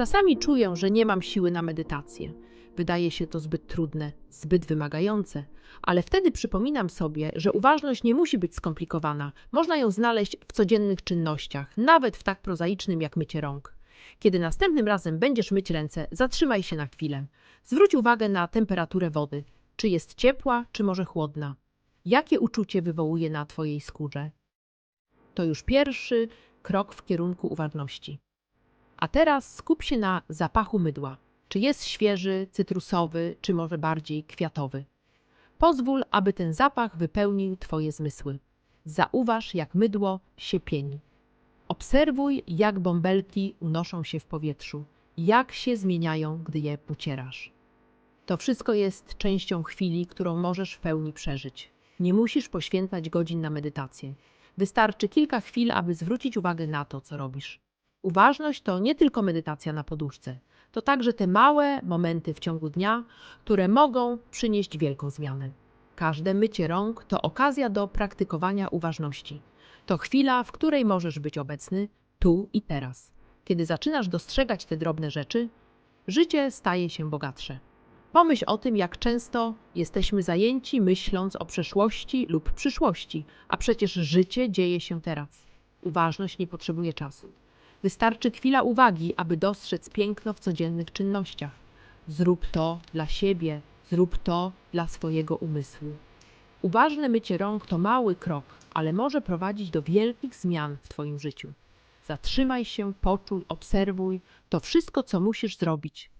Czasami czuję, że nie mam siły na medytację. Wydaje się to zbyt trudne, zbyt wymagające, ale wtedy przypominam sobie, że uważność nie musi być skomplikowana. Można ją znaleźć w codziennych czynnościach, nawet w tak prozaicznym jak mycie rąk. Kiedy następnym razem będziesz myć ręce, zatrzymaj się na chwilę. Zwróć uwagę na temperaturę wody. Czy jest ciepła, czy może chłodna? Jakie uczucie wywołuje na Twojej skórze? To już pierwszy krok w kierunku uważności. A teraz skup się na zapachu mydła. Czy jest świeży, cytrusowy, czy może bardziej kwiatowy? Pozwól, aby ten zapach wypełnił Twoje zmysły. Zauważ, jak mydło się pieni. Obserwuj, jak bąbelki unoszą się w powietrzu, jak się zmieniają, gdy je pocierasz. To wszystko jest częścią chwili, którą możesz w pełni przeżyć. Nie musisz poświęcać godzin na medytację. Wystarczy kilka chwil, aby zwrócić uwagę na to, co robisz. Uważność to nie tylko medytacja na poduszce, to także te małe momenty w ciągu dnia, które mogą przynieść wielką zmianę. Każde mycie rąk to okazja do praktykowania uważności. To chwila, w której możesz być obecny tu i teraz. Kiedy zaczynasz dostrzegać te drobne rzeczy, życie staje się bogatsze. Pomyśl o tym, jak często jesteśmy zajęci myśląc o przeszłości lub przyszłości, a przecież życie dzieje się teraz. Uważność nie potrzebuje czasu. Wystarczy chwila uwagi, aby dostrzec piękno w codziennych czynnościach. Zrób to dla siebie, zrób to dla swojego umysłu. Uważne mycie rąk to mały krok, ale może prowadzić do wielkich zmian w Twoim życiu. Zatrzymaj się, poczuj, obserwuj. To wszystko, co musisz zrobić,